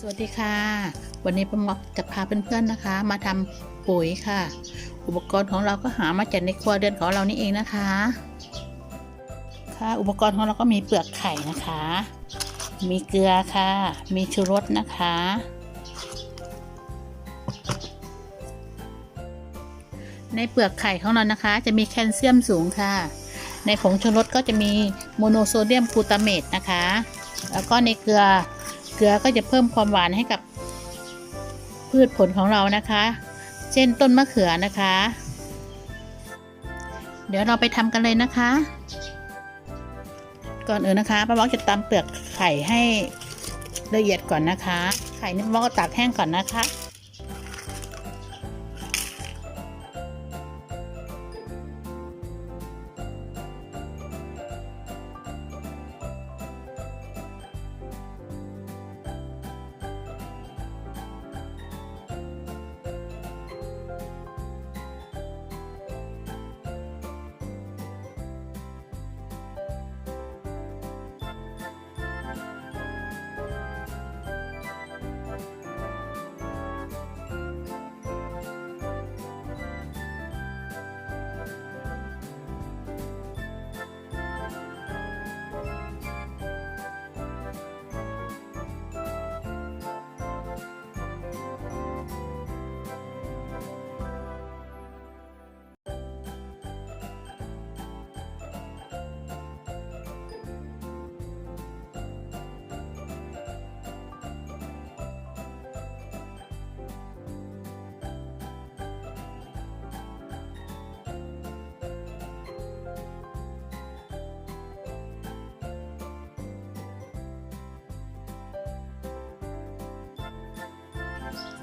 สวัสดีค่ะ วันนี้ป้าม็อกจะพาเพื่อนๆนะคะ มาทำปุ๋ยค่ะ อุปกรณ์ของเราก็หามาจากในครัวเรือนของเรานี่เองนะคะ ค่ะอุปกรณ์ของเราก็มีเปลือกไข่นะคะ มีเกลือค่ะ มีชูรสนะคะ ในเปลือกไข่ของเรานะคะ จะมีแคลเซียมสูงค่ะ ในผงชูรสก็จะมีโมโนโซเดียมกลูตาเมตนะคะ แล้วก็ในเกลือ เกลือก็จะเพิ่มความหวานให้กับพืชผลของเรานะคะ เช่นต้นมะเขือนะคะ เดี๋ยวเราไปทำกันเลยนะคะ ก่อนอื่นนะคะป้าบอกจะตำเปลือกไข่ให้ละเอียดก่อนนะคะ ไข่นี่ป้าบอกก็ตากแห้งก่อนนะคะ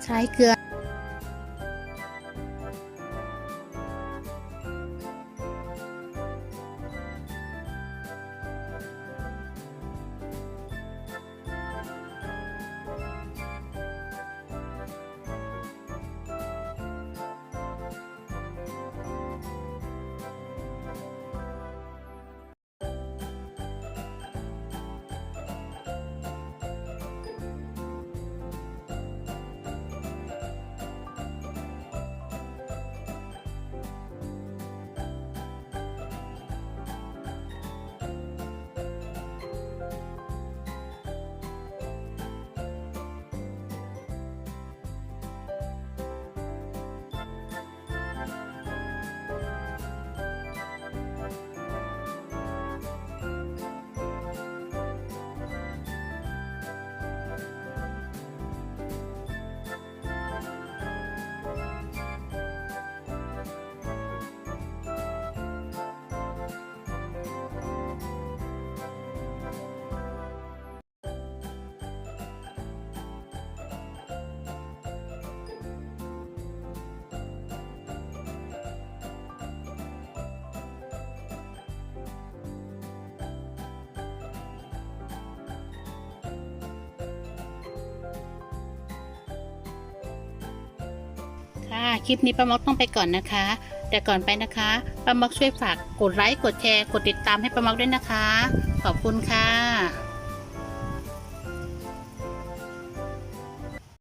ใช้เกลือ ค่ะ คลิปนี้ป้าม็อกต้องไปก่อนนะคะ แต่ก่อนไปนะคะป้าม็อกช่วยฝากกดไลค์ กดแชร์ กดติดตามให้ป้าม็อกด้วยนะคะ ขอบคุณค่ะ